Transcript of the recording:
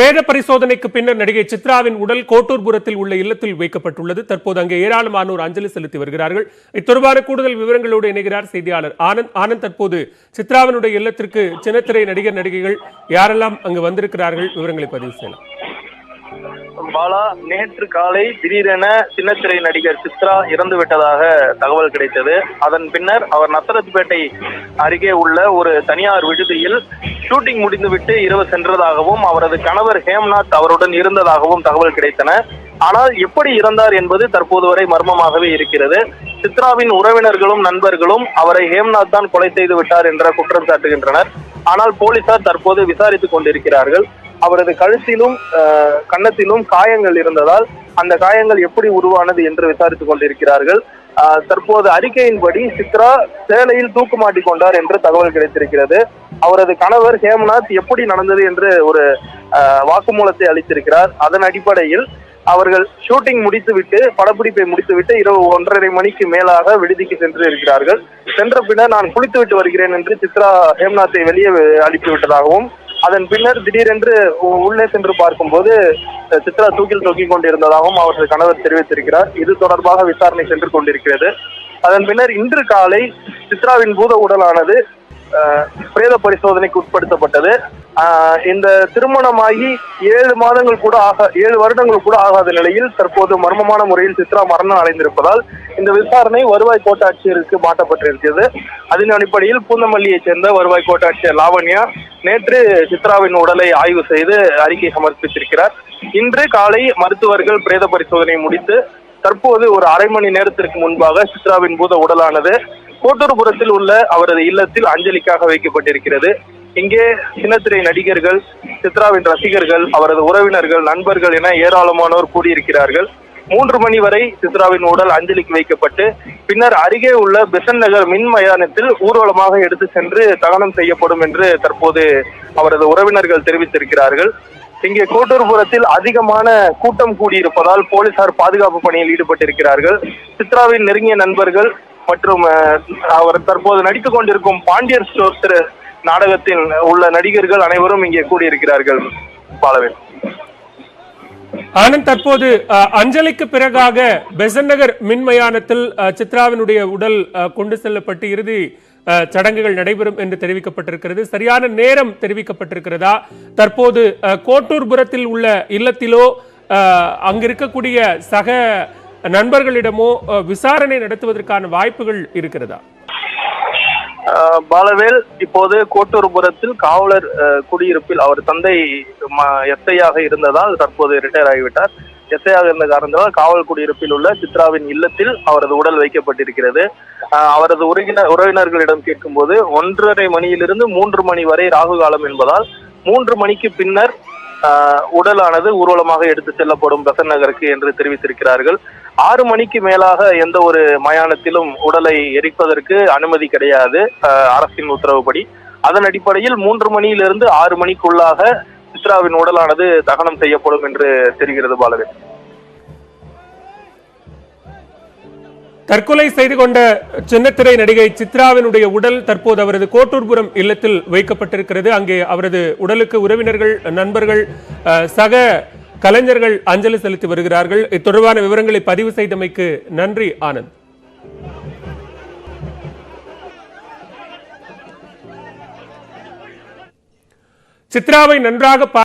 பிரேத பரிசோதனைக்கு பின்னர் நடிகை சித்ராவின் உடல் கோட்டூர்புரத்தில் உள்ள இல்லத்தில் வைக்கப்பட்டுள்ளது. தற்போது அங்கே ஏராளமானோர் அஞ்சலி செலுத்தி வருகிறார்கள். இத்தொடர்பான கூடுதல் விவரங்களோடு இணைகிறார் செய்தியாளர் ஆனந்த். ஆனந்த் தற்போது சித்ராவினுடைய இல்லத்திற்கு சின்னத்திரை நடிகர் நடிகைகள் யாரெல்லாம் அங்கு வந்திருக்கிறார்கள்? விவரங்களை பதிவு செய்யலாம். பாலா நேற்று காலை திடீரென சின்னத்திரை நடிகர் சித்ரா இறந்து விட்டதாக தகவல் கிடைத்தது. அதன் பின்னர் அவர் நத்தரத்துப்பேட்டை அருகே உள்ள ஒரு தனியார் விடுதியில் ஷூட்டிங் முடிந்துவிட்டு இரவு சென்றதாகவும் அவரது கணவர் ஹேம்நாத் அவருடன் இருந்ததாகவும் தகவல் கிடைத்தன. ஆனால் எப்படி இறந்தார் என்பது தற்போது வரை மர்மமாகவே இருக்கிறது. சித்ராவின் உறவினர்களும் நண்பர்களும் அவரை ஹேம்நாத் தான் கொலை செய்து விட்டார் என்ற குற்றம் சாட்டுகின்றனர். ஆனால் போலீசார் தற்போது விசாரித்துக் கொண்டிருக்கிறார்கள். அவரது கழுத்திலும் கன்னத்திலும் காயங்கள் இருந்ததால் அந்த காயங்கள் எப்படி உருவானது என்று விசாரித்துக் கொண்டிருக்கிறார்கள். தற்போது அறிக்கையின்படி சித்ரா சேலையில் தூக்கு மாட்டி கொண்டார் என்று தகவல் கிடைத்திருக்கிறது. அவரது கணவர் ஹேம்நாத் எப்படி நடந்தது என்று ஒரு வாக்குமூலத்தை அளித்திருக்கிறார். அதன் அடிப்படையில் அவர்கள் ஷூட்டிங் முடித்துவிட்டு படப்பிடிப்பை முடித்துவிட்டு இரவு ஒன்றரை மணிக்கு மேலாக விடுதிக்கு சென்று இருக்கிறார்கள். சென்ற பின்னர் நான் குளித்துவிட்டு வருகிறேன் என்று சித்ரா ஹேம்நாத்தை வெளியே அனுப்பிவிட்டதாகவும் அதன் பின்னர் திடீரென்று உள்ளே சென்று பார்க்கும்போது சித்ரா தூக்கில் தூக்கிக் கொண்டிருந்ததாகவும் அவரது கணவர் தெரிவித்திருக்கிறார். இது தொடர்பாக விசாரணை சென்று கொண்டிருக்கிறது. அதன் பின்னர் இன்று காலை சித்ராவின் பூத உடலானது பிரேத பரிசோதனைக்கு உட்படுத்தப்பட்டது. இந்த திருமணமாகி ஏழு மாதங்கள் கூட ஆக ஏழு வருடங்கள் கூட ஆகாத நிலையில் தற்போது மர்மமான முறையில் சித்ரா மரணம் அடைந்திருப்பதால் இந்த விசாரணை வருவாய் கோட்டாட்சியருக்கு மாற்றப்பட்டிருக்கிறது. அதன் அடிப்படையில் பூந்தமல்லியைச் சேர்ந்த வருவாய் கோட்டாட்சியர் லாவண்யா நேற்று சித்ராவின் உடலை ஆய்வு செய்து அறிக்கை சமர்ப்பித்திருக்கிறார். இன்று காலை மருத்துவர்கள் பிரேத பரிசோதனை முடித்து தற்போது ஒரு அரை மணி நேரத்திற்கு முன்பாக சித்ராவின் பூத உடலானது கோட்டூர்புரத்தில் உள்ள அவரது இல்லத்தில் அஞ்சலிக்காக வைக்கப்பட்டிருக்கிறது. இங்கே சின்னத்திரை நடிகர்கள் சித்ராவின் ரசிகர்கள் அவரது உறவினர்கள் நண்பர்கள் என ஏராளமானோர் கூடியிருக்கிறார்கள். மூன்று மணி வரை சித்ராவின் உடல் அஞ்சலிக்கு வைக்கப்பட்டு பின்னர் அருகே உள்ள பெசன் நகர் மின் மைதானத்தில் ஊர்வலமாக எடுத்து சென்று தகனம் செய்யப்படும் என்று தற்போது அவரது உறவினர்கள் தெரிவித்திருக்கிறார்கள். இங்கே கோட்டூர்புரத்தில் அதிகமான கூட்டம் கூடியிருப்பதால் போலீசார் பாதுகாப்பு பணியில் ஈடுபட்டிருக்கிறார்கள். சித்ராவின் நெருங்கிய நண்பர்கள் மற்றும் அவர் தற்போது நடித்துக் கொண்டிருக்கும் பாண்டியர் ஸ்டோர் நாடகத்தில் உள்ள நடிகர்கள் அனைவரும் இங்கே கூடியிருக்கிறார்கள். பாலவேல். ஆனந்த் தற்போது அஹ், அஞ்சலிக்கு பிறகாக பெசன் நகர் மின்மயானத்தில் சித்ராவினுடைய உடல் கொண்டு செல்லப்பட்டு இறுதி அஹ், சடங்குகள் நடைபெறும் என்று தெரிவிக்கப்பட்டிருக்கிறது. சரியான நேரம் தெரிவிக்கப்பட்டிருக்கிறதா? தற்போது அஹ், கோட்டூர்புரத்தில் உள்ள இல்லத்திலோ அஹ், அங்கு இருக்கக்கூடிய சக நண்பர்களிடமோ விசாரணை நடத்துவதற்கான வாய்ப்புகள் இருக்கிறதா? பாலவேல் இப்போது கோட்டூர்புரத்தில் காவலர் குடியிருப்பில் அவர் தந்தை எஸ்ஐயாக இருந்ததால் தற்போது ரிட்டையர் ஆகிவிட்டார். எஸ்ஐயாக இருந்த காரணத்தால் காவல் குடியிருப்பில் உள்ள சித்ராவின் இல்லத்தில் அவரது உடல் வைக்கப்பட்டிருக்கிறது. அவரது உறவினர் உறவினர்களிடம் கேட்கும்போது ஒன்றரை மணியிலிருந்து மூன்று மணி வரை ராகு காலம் என்பதால் மூன்று மணிக்கு பின்னர் உடலானது ஊர்வலமாக எடுத்து செல்லப்படும் பெசன் நகருக்கு என்று தெரிவித்திருக்கிறார்கள். ஆறு மணிக்கு மேலாக எந்த ஒரு மயானத்திலும் உடலை எரிப்பதற்கு அனுமதி கிடையாது அரசின் உத்தரவுப்படி. அதன் அடிப்படையில் மூன்று மணியிலிருந்து ஆறு மணிக்குள்ளாக சித்ராவின் உடலானது தகனம் செய்யப்படும் என்று தெரிகிறது பாலகன் தற்கொலை செய்து கொண்ட சின்னத்திரை நடிகை சித்ராவினுடைய உடல் தற்போது அவரது கோட்டூர்புரம் இல்லத்தில் வைக்கப்பட்டிருக்கிறது. அங்கே அவரது உடலுக்கு உறவினர்கள் நண்பர்கள் அஹ், சக கலைஞர்கள் அஞ்சலி செலுத்தி வருகிறார்கள். இத்தொடர்பான விவரங்களை பதிவு செய்தமைக்கு நன்றி ஆனந்த். சித்ராவை நன்றாக